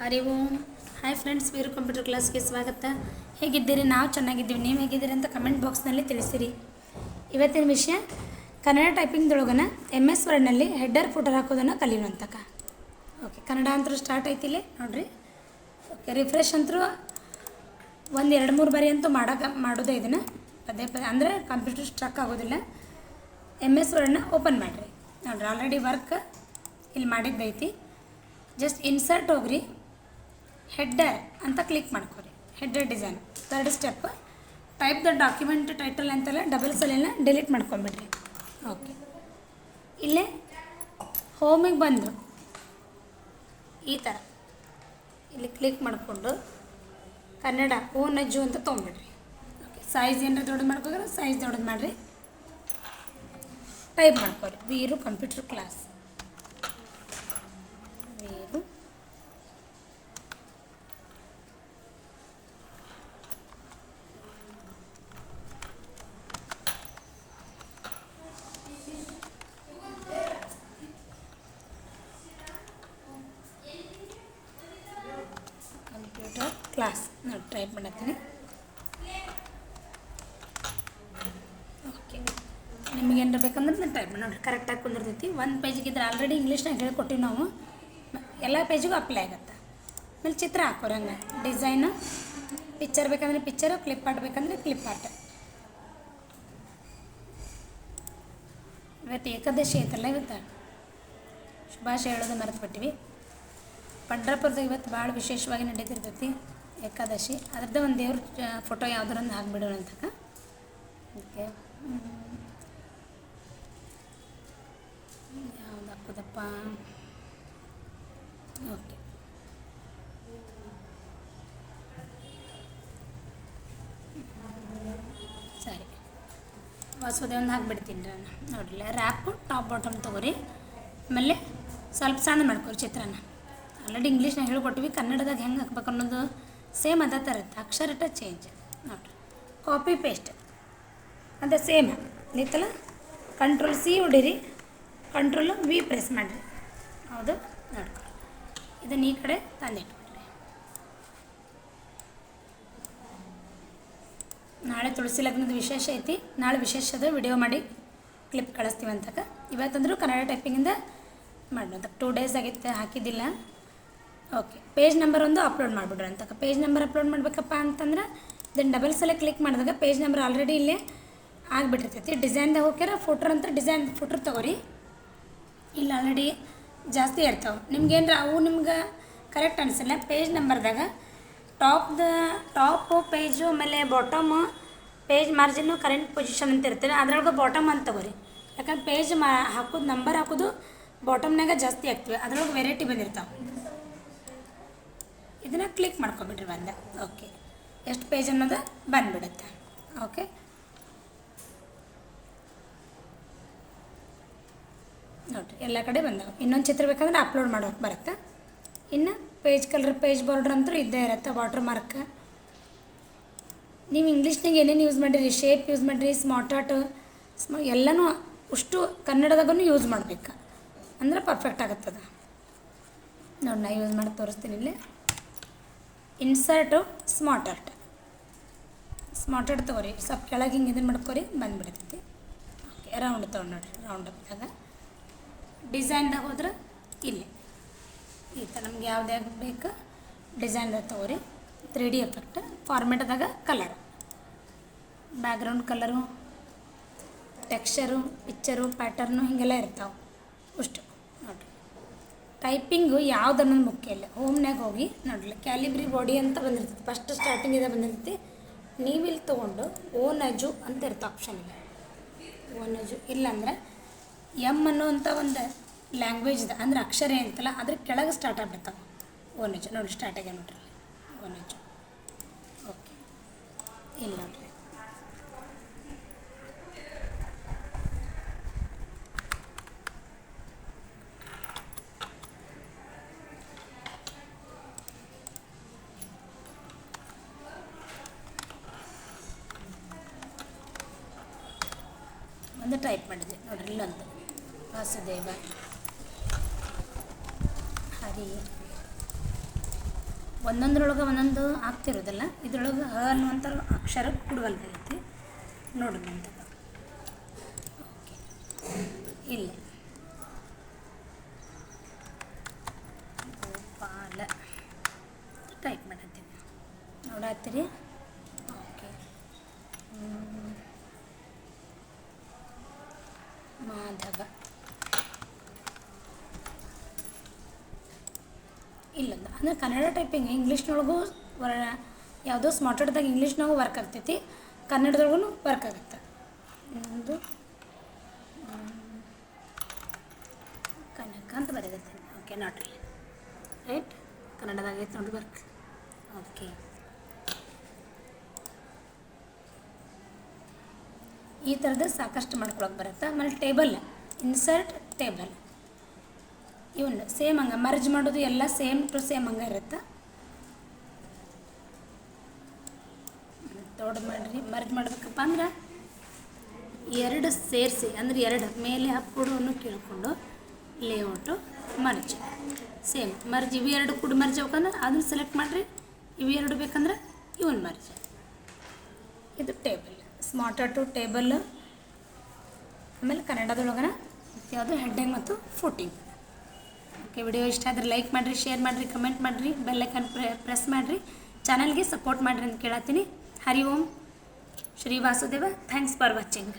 Hari Om. Hi friends Veeru computer ಕ್ಲಾಸ್ಗೆ ಸ್ವಾಗತ. ಹೇಗಿದ್ದೀರಿ? ನಾವು ಚೆನ್ನಾಗಿದ್ದೀವಿ. ನೀವು ಹೇಗಿದ್ದೀರಿ ಅಂತ ಕಮೆಂಟ್ ಬಾಕ್ಸ್ನಲ್ಲಿ ತಿಳಿಸಿರಿ. ಇವತ್ತಿನ ವಿಷಯ, ಕನ್ನಡ ಟೈಪಿಂಗ್ದೊಳಗನ ಎಂ ಎಸ್ ವರ್ಡ್ನಲ್ಲಿ ಹೆಡ್ಡರ್ ಫುಟರ್ ಹಾಕೋದನ್ನು ಕಲಿಯೋಣ ಅಂತಕ ಓಕೆ ಕನ್ನಡ ಅಂತೂ ಸ್ಟಾರ್ಟ್ ಐತಿಲ್ಲಿ ನೋಡಿರಿ. ಓಕೆ ರಿಫ್ರೆಶ್ ಅಂತರೂ ಒಂದು ಎರಡು ಮೂರು ಬಾರಿ ಅಂತೂ ಮಾಡೋಕೆ, ಮಾಡೋದೇ ಇದನ್ನು. ಪದೇ ಪದೇ, ಅಂದರೆ ಕಂಪ್ಯೂಟರ್ ಸ್ಟ್ರಕ್ ಆಗೋದಿಲ್ಲ. ಎಂ ಎಸ್ ವರ್ಡ್ನ ಓಪನ್ ಮಾಡಿರಿ. ನೋಡಿರಿ ಆಲ್ರೆಡಿ ವರ್ಕ್ ಇಲ್ಲಿ ಮಾಡಿದ್ದೈತಿ ಜಸ್ಟ್ ಇನ್ಸರ್ಟ್ ಹೋಗ್ರಿ. ಹೆಡ್ಡರ್ ಅಂತ ಕ್ಲಿಕ್ ಮಾಡ್ಕೊರಿ header design. Third step. Type the document title ಅಂತೆಲ್ಲ ಡಬಲ್ ಸಲಿನ ಡಿಲೀಟ್ ಮಾಡ್ಕೊಂಬಿಡ್ರಿ. ಓಕೆ. ಇಲ್ಲೇ ಹೋಮಿಗೆ ಬಂದು ಈ ಥರ ಇಲ್ಲಿ ಕ್ಲಿಕ್ ಮಾಡಿಕೊಂಡು ಕನ್ನಡ ಓ ನಜ್ಜು ಅಂತ ತೊಗೊಂಬಿಡ್ರಿ. ಓಕೆ. ಸೈಜ್ ಏನಾರ ದೊಡ್ಡದು ಮಾಡ್ಕೋದ್ರೆ ಸೈಜ್ ದೊಡ್ಡದು ಮಾಡಿರಿ. ಟೈಪ್ ಮಾಡ್ಕೊರಿ Veeru computer class Veeru computer class ನಾನು ಟ್ರೈ ಮಾಡತ್ತೀನಿ. ಓಕೆ ಬೇಕಂದ್ರೆ ನಾನು ಟೈಪ್ ನೋಡಿರಿ ಕರೆಕ್ಟಾಗಿ ಕುಂದಿರ್ತೈತಿ. ಒಂದು ಪೇಜಿಗೆ ಇದ್ರೆ ಆಲ್ರೆಡಿ ಇಂಗ್ಲೀಷ್ನಾಗ ಹೇಳ್ಕೊಟ್ಟಿವಿ ನಾವು. ಎಲ್ಲ ಪೇಜಿಗೂ ಅಪ್ಲೈ ಆಗತ್ತೆ. ಆಮೇಲೆ ಚಿತ್ರ ಹಾಕೋರು ಹಂಗೆ. ಡಿಸೈನು ಪಿಕ್ಚರ್ ಬೇಕಂದ್ರೆ ಪಿಕ್ಚರು ಕ್ಲಿಪ್ ಆರ್ಟ್ ಬೇಕಂದ್ರೆ ಕ್ಲಿಪ್ ಆರ್ಟ್ ಇವತ್ತು ಏಕಾದಶಿ ಐತಲ್ಲ ಇವತ್ತು? ಶುಭಾಶಯ ಹೇಳೋದು ಮರೆತು ಬಿಟ್ಟಿವಿ ಇವತ್ತು ಭಾಳ ವಿಶೇಷವಾಗಿ ನಡೀತಿರ್ತೈತಿ. ಏಕಾದಶಿ, ಅದ್ರದ್ದು ಒಂದು ದೇವ್ರ ಫೋಟೋ ಯಾವ್ದಾರೊಂದು ಹಾಕಿಬಿಡೋಣ ಅಂತಕ ಓಕೆ. ಯಾವ್ದು ಹಾಕೋದಪ್ಪ? ಓಕೆ. ಸರಿ. ವಾಸುದೇವನ ಹಾಕ್ಬಿಡ್ತೀನಿ ರೀ ನಾನು ನೋಡಿಲ್ಲ ರ್ಯಾಪು ಟಾಪ್ ಬಾಟಮ್ ತಗೋರಿ. ಆಮೇಲೆ ಸ್ವಲ್ಪ ಸಣ್ಣ ಮಾಡ್ಕೊರಿ ಚಿತ್ರಾನ್ನ. ಆಲ್ರೆಡಿ ಇಂಗ್ಲೀಷ್ನಾಗ ಹೇಳ್ಕೊಟ್ಟಿವಿ, ಕನ್ನಡದಾಗ ಹೆಂಗೆ ಹಾಕ್ಬೇಕು ಅನ್ನೋದು ಸೇಮ್ ಅದ ಥರ ಅಕ್ಷರಟ ಚೇಂಜ್ ನೋಡಿರಿ. ಕಾಪಿ ಪೇಸ್ಟ್ ಅದೇ ಸೇಮ್ ನಿತ್ತಲ್ಲ ಕಂಟ್ರೋಲ್ ಸಿ ಹೊಡೀರಿ ಕಂಟ್ರೋಲ್ ವಿ ಪ್ರೆಸ್ ಮಾಡಿರಿ. ಹೌದು? ನೋಡ್ಕೊಳ್ಳಿ ಇದನ್ನು ಈ ಕಡೆ ತಂದಿಟ್ಬಿಡ್ರಿ. ನಾಳೆ ತುಳಸಿ ಲಗ್ನದ ವಿಶೇಷ ಐತಿ. ನಾಳೆ ವಿಶೇಷದ ವಿಡಿಯೋ ಮಾಡಿ ಕ್ಲಿಪ್ ಕಳಿಸ್ತೀವಿ ಅಂತಕ. ಇವತ್ತಂದ್ರೂ ಕನ್ನಡ ಟೈಪಿಂಗಿಂದ ಮಾಡೋದು ಟೂ ಡೇಸ್ ಆಗಿತ್ತು, ಹಾಕಿದ್ದಿಲ್ಲ. ಓಕೆ, ಪೇಜ್ ನಂಬರ್ ಒಂದು ಅಪ್ಲೋಡ್ ಮಾಡಿಬಿಡ್ರಿ ಅಂತಕ್ಕ ಪೇಜ್ ನಂಬರ್ ಅಪ್ಲೋಡ್ ಮಾಡಬೇಕಪ್ಪ ಅಂತಂದ್ರೆ ದೆನ್ ಡಬಲ್ ಸಲ ಕ್ಲಿಕ್ ಮಾಡಿದಾಗ ಪೇಜ್ ನಂಬರ್ ಆಲ್ರೆಡಿ ಇಲ್ಲೇ ಆಗಿಬಿಟ್ಟಿರ್ತೈತಿ. ಡಿಸೈನ್ದಾಗ ಹೋಗ್ಯಾರ ಫೋಟೋ ಅಂತ ಡಿಸೈನ್ ಫೋಟೋ ತೊಗೋರಿ. ಇಲ್ಲಿ ಆಲ್ರೆಡಿ ಜಾಸ್ತಿ ಇರ್ತಾವೆ. ನಿಮ್ಗೇನ್ರ ಅವು ನಿಮ್ಗೆ ಕರೆಕ್ಟ್ ಅನಿಸಲ್ಲ, ಪೇಜ್ ನಂಬರ್ದಾಗ ಟಾಪ್ದ, ಟಾಪು, ಪೇಜು, ಆಮೇಲೆ ಬಾಟಮು, ಪೇಜ್ ಮಾರ್ಜಿನ್ನು, ಕರೆಂಟ್ ಪೊಸಿಷನ್ ಅಂತ ಇರ್ತದೆ, ಅದ್ರೊಳಗೆ ಬಾಟಮ್ ಅಂತ ತಗೋರಿ. ಯಾಕಂದ್ರೆ ಪೇಜ್ ಮಾ, ಹಾಕೋದು, ನಂಬರ್ ಹಾಕೋದು ಬಾಟಮ್ನಾಗ ಜಾಸ್ತಿ ಆಗ್ತವೆ, ಅದ್ರೊಳಗೆ ವೆರೈಟಿ ಬಂದಿರ್ತಾವೆ. ಇದನ್ನು ಕ್ಲಿಕ್ ಮಾಡ್ಕೊಬಿಡ್ರಿ ಬಂದ. ಓಕೆ ಎಷ್ಟು ಪೇಜ್ ಅನ್ನೋದು? ಬಂದುಬಿಡುತ್ತೆ. ಓಕೆ ನೋಡಿರಿ, ಎಲ್ಲ ಕಡೆ ಬಂದವು. ಇನ್ನೊಂದು ಚಿತ್ರ ಬೇಕಂದ್ರೆ ಅಪ್ಲೋಡ್ ಮಾಡೋಕೆ ಬರುತ್ತೆ. ಇನ್ನು ಪೇಜ್ ಕಲರ್ ಪೇಜ್ ಬಾರ್ಡ್ರ್ ಅಂತೂ ಇದ್ದೇ ಇರುತ್ತೆ ವಾಟರ್ ಮಾರ್ಕ್ ನೀವು ಇಂಗ್ಲೀಷ್ನಾಗ ಏನೇನು ಯೂಸ್ ಮಾಡಿರಿ? ಶೇಪ್ ಯೂಸ್ ಮಾಡಿರಿ ಸ್ಮಾರ್ಟ್ ಆರ್ಟ್ ಸ್ಮ ಎಲ್ಲನೂ ಅಷ್ಟು ಕನ್ನಡದಾಗೂ ಯೂಸ್ ಮಾಡಬೇಕು. ಅಂದ್ರೆ ಪರ್ಫೆಕ್ಟ್ ಆಗುತ್ತದ. ನೋಡಿ, ನಾ ಯೂಸ್ ಮಾಡಿ ತೋರಿಸ್ತೀನಿ ಇಲ್ಲಿ. Insert smart art smart art ತೊಗೊರಿ. ಸ್ವಲ್ಪ ಕೆಳಗೆ ಹಿಂಗೆ ಇದನ್ನು ಮಾಡ್ಕೊರಿ, ಬಂದುಬಿಡ್ತೈತಿ. ಓಕೆ ರೌಂಡ್ ತೊಗೊಂಡು ನೋಡಿರಿ ರೌಂಡ್ ಅಪ್ದಾಗ ಡಿಸೈನ್ದಾಗ ಹೋದ್ರೆ ಇಲ್ಲಿ. ಈ ಥರ ನಮ್ಗೆ ಯಾವ್ದು ಬೇಕು ಡಿಸೈನ್ದಾಗ ತೊಗೊರಿ. Three D effect ಫಾರ್ಮೆಟ್ದಾಗ colour background colour texture picture pattern ಹೀಗೆಲ್ಲ ಇರ್ತಾವೆ. ಅಷ್ಟು. ಟೈಪಿಂಗು ಯಾವ್ದು ಅನ್ನೋದು ಮುಖ್ಯ ಇಲ್ಲ. ಹೋಮ್ನಾಗ ಹೋಗಿ ನೋಡ್ರಿ ಕ್ಯಾಲಿಬ್ರಿ ಬಾಡಿ ಅಂತ ಬಂದಿರ್ತೈತಿ. ಫಸ್ಟ್ ಸ್ಟಾರ್ಟಿಂಗ್ ಇದೆ ಬಂದಿರ್ತೈತಿ. ನೀವು ಇಲ್ಲಿ ತೊಗೊಂಡು ಓನ್ ಅಜು ಅಂತ ಇರುತ್ತೆ ಆಪ್ಷನ್ ಇಲ್ಲ ಓನ್ ಅಜು ಇಲ್ಲಾಂದ್ರೆ ಎಂ ಅನ್ನೋವಂಥ ಒಂದು ಲ್ಯಾಂಗ್ವೇಜ್ ಇದೆ. ಅಂದ್ರೆ ಅಕ್ಷರ ಅಂತಲ್ಲ, ಅದ್ರ ಕೆಳಗೆ ಸ್ಟಾರ್ಟ್ ಆಗ್ಬಿಡ್ತಾವೆ. ಓನಜು ನೋಡಿ ಸ್ಟಾರ್ಟ್ ಆಗ್ಯಾವ ನೋಡ್ರಿ. ಓನಜು. ಓಕೆ ಇಲ್ಲ ನೋಡ್ರಿ ಒಂದು ಟೈಪ್ ಮಾಡಿದೆ. ನೋಡ್ರಿ ಇಲ್ಲೊಂದು ವಾಸುದೇವ. ಹರಿ. ಒಂದೊಂದ್ರೊಳಗೆ ಒಂದೊಂದು ಆಗ್ತಿರೋದಲ್ಲ, ಇದ್ರೊಳಗೆ ಹ ಅನ್ನುವಂಥ ಅಕ್ಷರ ಕುಡುಗಲ್ದೈತಿ ನೋಡೋಣ ಅಂತ. ಓಕೆ. ಇಲ್ಲಿ. ಗೋಪಾಲ. ಟೈಪ್ ಮಾಡತ್ತೀನಿ ನೋಡತ್ತೀರಿ ಓಕೆ ಹ್ಮ್. ಮಾಧವ. ಇಲ್ಲ ಅಂದರೆ ಕನ್ನಡ ಟೈಪಿಂಗ್ ಇಂಗ್ಲೀಷ್ನೊಳಗೂ ವರ ಯಾವುದೋ ಸ್ಮಾರ್ಟ್ದಾಗ ಇಂಗ್ಲೀಷ್ನಾಗೂ ವರ್ಕ್ ಆಗ್ತೈತಿ. ಕನ್ನಡದೊಳಗೂ ವರ್ಕ್ ಆಗುತ್ತೆ. ಮ್, ಕನಕ ಅಂತ ಬರೆದಿರ್ತೀನಿ ಓಕೆ ನೋಡ್ರಿ ರೈಟ್ ಕನ್ನಡದಾಗ ಐತೆ ನೋಡಿ ವರ್ಕ್ ಓಕೆ ಈ ಥರದ್ದು ಸಾಕಷ್ಟು ಮಾಡ್ಕೊಳಕ್ಕೆ ಬರುತ್ತೆ. ಆಮೇಲೆ ಟೇಬಲ್, ಇನ್ಸರ್ಟ್ ಟೇಬಲ್. ಇವನ್ನು ಸೇಮ್ ಹಂಗೆ ಮರ್ಜ್ ಮಾಡೋದು ಎಲ್ಲ ಸೇಮ್ ಟು ಸೇಮ್ ಹಂಗೆ ಇರುತ್ತೆ. ದೊಡ್ಡ ಮಾಡಿರಿ, ಮರ್ಜ್ ಮಾಡ್ಬೇಕಪ್ಪ ಅಂದ್ರೆ ಎರಡು ಸೇರಿಸಿ, ಅಂದ್ರೆ ಎರಡು ಮೇಲೆ ಹಾಕ್ಕೊಡೋನು ಕೇಳಿಕೊಂಡು ಲೇಔಟು ಮರ್ಜ್. ಸೇಮ್ ಮರ್ಜ್ ಇವು ಎರಡು ಕೂಡ ಮರ್ಜ್ ಆಗ್ಬೇಕಂದ್ರೆ ಅದನ್ನು ಸೆಲೆಕ್ಟ್ ಮಾಡಿರಿ. ಇವು ಎರಡು ಬೇಕಂದ್ರೆ ಇವನ್ ಮರ್ಜ್. ಇದು ಟೇಬಲ್. ಸ್ಮಾರ್ಟರ್ ಟು ಟೇಬಲ್ ಆಮೇಲೆ ಕನ್ನಡದೊಳಗನ ಯಾವುದು ಹೆಡ್ಡಿಂಗ್ ಮತ್ತು ಫುಟಿಂಗ್ ಓಕೆ ವಿಡಿಯೋ ಇಷ್ಟ ಆದರೆ ಲೈಕ್ ಮಾಡಿರಿ ಶೇರ್ ಮಾಡಿರಿ ಕಮೆಂಟ್ ಮಾಡಿರಿ ಬೆಲ್ಲೈಕನ್ ಪ್ರೆಸ್ ಮಾಡಿರಿ ಚಾನಲ್ಗೆ ಸಪೋರ್ಟ್ ಮಾಡಿರಿ ಅಂತ ಕೇಳತ್ತೀನಿ. Hari Om. Shri Vasudeva thanks for watching